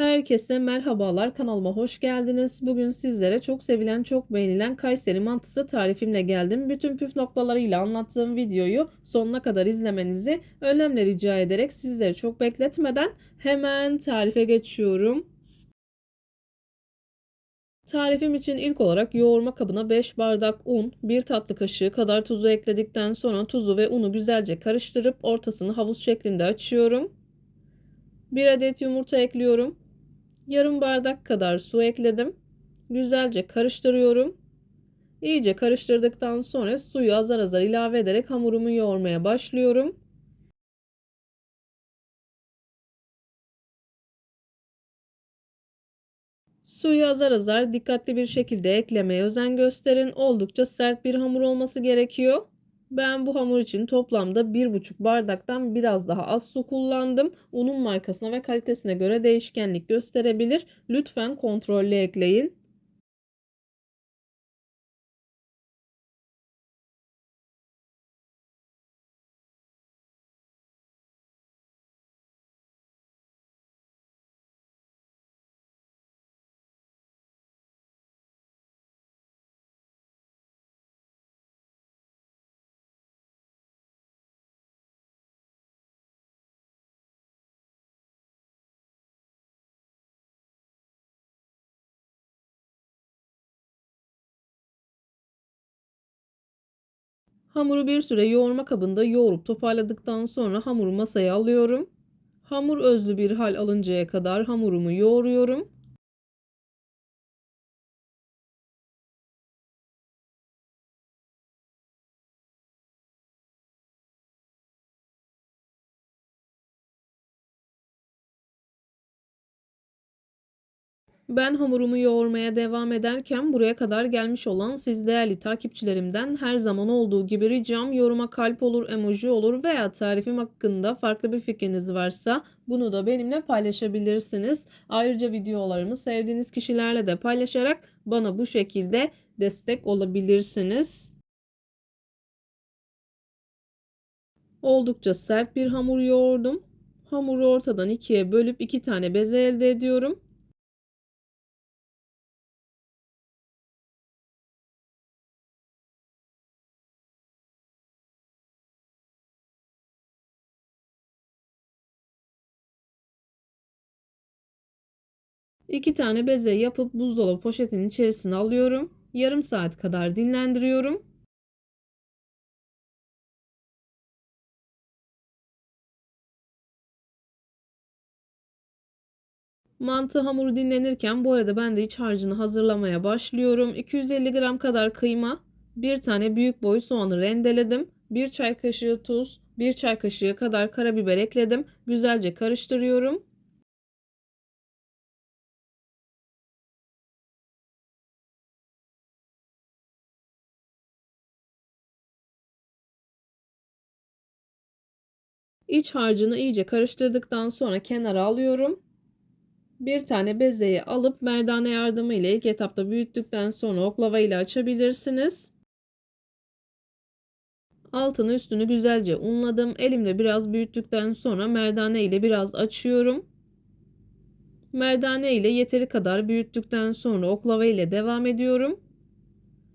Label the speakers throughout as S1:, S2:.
S1: Herkese merhabalar kanalıma hoş geldiniz. Bugün sizlere çok sevilen çok beğenilen Kayseri mantısı tarifimle geldim. Bütün püf noktalarıyla anlattığım videoyu sonuna kadar izlemenizi önemli rica ederek sizleri çok bekletmeden hemen tarife geçiyorum. Tarifim için ilk olarak yoğurma kabına 5 bardak un, 1 tatlı kaşığı kadar tuzu ekledikten sonra tuzu ve unu güzelce karıştırıp ortasını havuz şeklinde açıyorum. 1 adet yumurta ekliyorum. Yarım bardak kadar su ekledim. Güzelce karıştırıyorum. İyice karıştırdıktan sonra suyu azar azar ilave ederek hamurumu yoğurmaya başlıyorum. Suyu azar azar dikkatli bir şekilde eklemeye özen gösterin. Oldukça sert bir hamur olması gerekiyor. Ben bu hamur için toplamda 1,5 bardaktan biraz daha az su kullandım. Unun markasına ve kalitesine göre değişkenlik gösterebilir. Lütfen kontrollü ekleyin. Hamuru bir süre yoğurma kabında yoğurup toparladıktan sonra hamuru masaya alıyorum. Hamur özlü bir hal alıncaya kadar hamurumu yoğuruyorum. Ben hamurumu yoğurmaya devam ederken buraya kadar gelmiş olan siz değerli takipçilerimden her zaman olduğu gibi ricam yoruma kalp olur, emoji olur veya tarifim hakkında farklı bir fikriniz varsa bunu da benimle paylaşabilirsiniz. Ayrıca videolarımı sevdiğiniz kişilerle de paylaşarak bana bu şekilde destek olabilirsiniz. Oldukça sert bir hamur yoğurdum. Hamuru ortadan ikiye bölüp iki tane beze elde ediyorum. İki tane beze yapıp buzdolabı poşetinin içerisine alıyorum. Yarım saat kadar dinlendiriyorum. Mantı hamuru dinlenirken bu arada ben de iç harcını hazırlamaya başlıyorum. 250 gram kadar kıyma, bir tane büyük boy soğanı rendeledim. 1 çay kaşığı tuz, 1 çay kaşığı kadar karabiber ekledim. Güzelce karıştırıyorum. İç harcını iyice karıştırdıktan sonra kenara alıyorum. Bir tane bezeyi alıp merdane yardımı ile ilk etapta büyüttükten sonra oklava ile açabilirsiniz. Altını üstünü güzelce unladım. Elimle biraz büyüttükten sonra merdane ile biraz açıyorum. Merdane ile yeteri kadar büyüttükten sonra oklava ile devam ediyorum.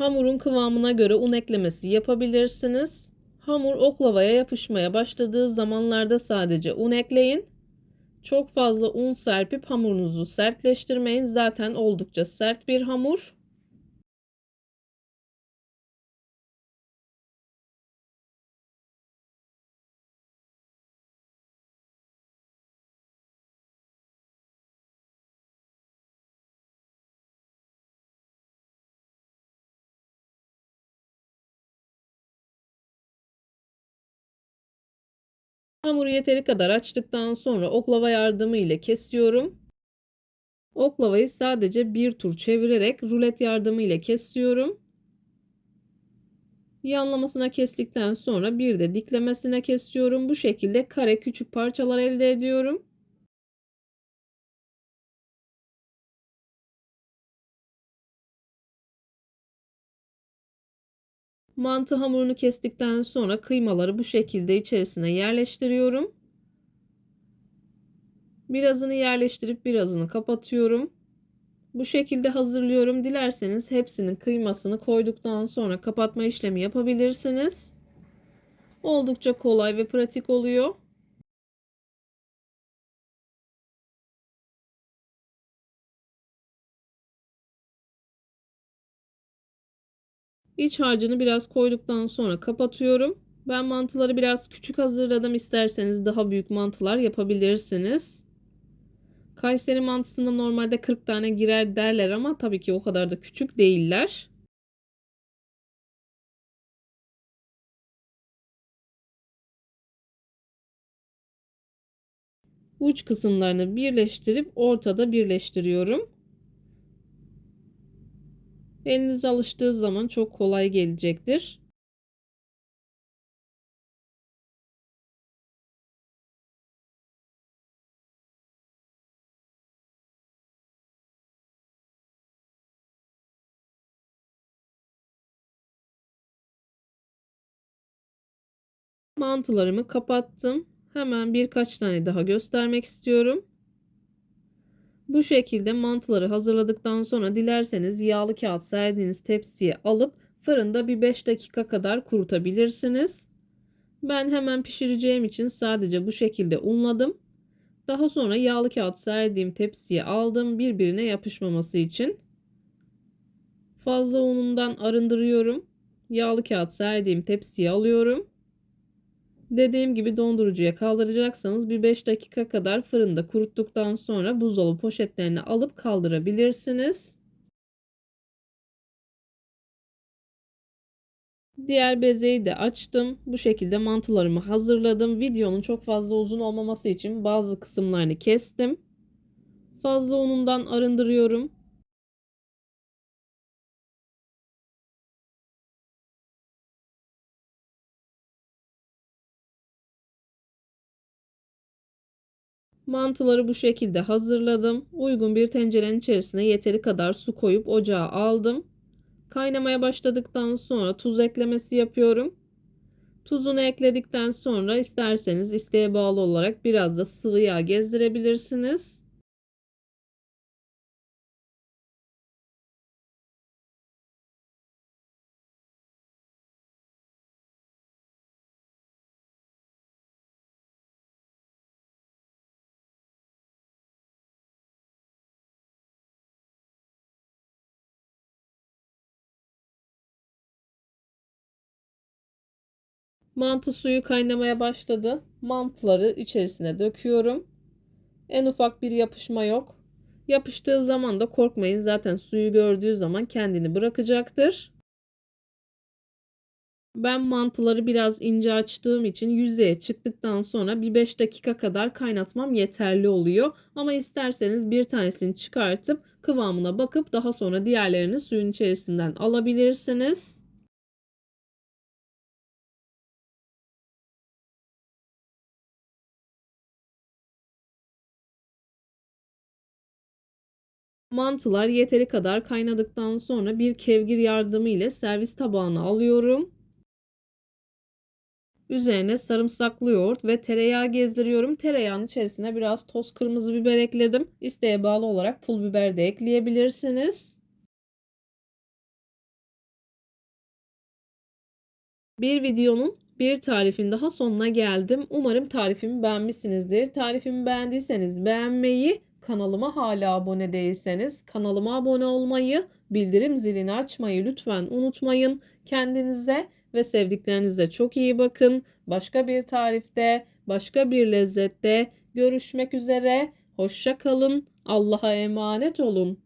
S1: Hamurun kıvamına göre un eklemesi yapabilirsiniz. Hamur oklavaya yapışmaya başladığı zamanlarda sadece un ekleyin. Çok fazla un serpip hamurunuzu sertleştirmeyin. Zaten oldukça sert bir hamur. Hamuru yeteri kadar açtıktan sonra oklava yardımı ile kesiyorum. Oklavayı sadece bir tur çevirerek rulet yardımıyla kesiyorum. Yanlamasına kestikten sonra bir de diklemesine kesiyorum. Bu şekilde kare küçük parçalar elde ediyorum. Mantı hamurunu kestikten sonra kıymaları bu şekilde içerisine yerleştiriyorum. Birazını yerleştirip birazını kapatıyorum. Bu şekilde hazırlıyorum. Dilerseniz hepsinin kıymasını koyduktan sonra kapatma işlemi yapabilirsiniz. Oldukça kolay ve pratik oluyor. İç harcını biraz koyduktan sonra kapatıyorum. Ben mantıları biraz küçük hazırladım. İsterseniz daha büyük mantılar yapabilirsiniz. Kayseri mantısında normalde 40 tane girer derler ama tabii ki o kadar da küçük değiller. Uç kısımlarını birleştirip ortada birleştiriyorum. Eliniz alıştığı zaman çok kolay gelecektir. Mantılarımı kapattım. Hemen birkaç tane daha göstermek istiyorum. Bu şekilde mantıları hazırladıktan sonra dilerseniz yağlı kağıt serdiğiniz tepsiye alıp fırında bir 5 dakika kadar kurutabilirsiniz. Ben hemen pişireceğim için sadece bu şekilde unladım. Daha sonra yağlı kağıt serdiğim tepsiye aldım birbirine yapışmaması için. Fazla unundan arındırıyorum. Yağlı kağıt serdiğim tepsiye alıyorum. Dediğim gibi dondurucuya kaldıracaksanız bir 5 dakika kadar fırında kuruttuktan sonra buzdolabı poşetlerine alıp kaldırabilirsiniz. Diğer bezeyi de açtım. Bu şekilde mantılarımı hazırladım. Videonun çok fazla uzun olmaması için bazı kısımlarını kestim. Fazla unundan arındırıyorum. Mantıları bu şekilde hazırladım. Uygun bir tencerenin içerisine yeteri kadar su koyup ocağa aldım. Kaynamaya başladıktan sonra tuz eklemesi yapıyorum. Tuzunu ekledikten sonra isterseniz isteğe bağlı olarak biraz da sıvı yağ gezdirebilirsiniz. Mantı suyu kaynamaya başladı. Mantıları içerisine döküyorum. En ufak bir yapışma yok. Yapıştığı zaman da korkmayın. Zaten suyu gördüğü zaman kendini bırakacaktır. Ben mantıları biraz ince açtığım için yüzeye çıktıktan sonra bir 5 dakika kadar kaynatmam yeterli oluyor. Ama isterseniz bir tanesini çıkartıp kıvamına bakıp daha sonra diğerlerini suyun içerisinden alabilirsiniz. Mantılar yeteri kadar kaynadıktan sonra bir kevgir yardımı ile servis tabağına alıyorum. Üzerine sarımsaklı yoğurt ve tereyağı gezdiriyorum. Tereyağının içerisine biraz toz kırmızı biber ekledim. İsteğe bağlı olarak pul biber de ekleyebilirsiniz. Bir videonun bir tarifin daha sonuna geldim. Umarım tarifimi beğenmişsinizdir. Tarifimi beğendiyseniz beğenmeyi, kanalıma hala abone değilseniz kanalıma abone olmayı, bildirim zilini açmayı lütfen unutmayın. Kendinize ve sevdiklerinize çok iyi bakın. Başka bir tarifte, başka bir lezzette görüşmek üzere. Hoşça kalın. Allah'a emanet olun.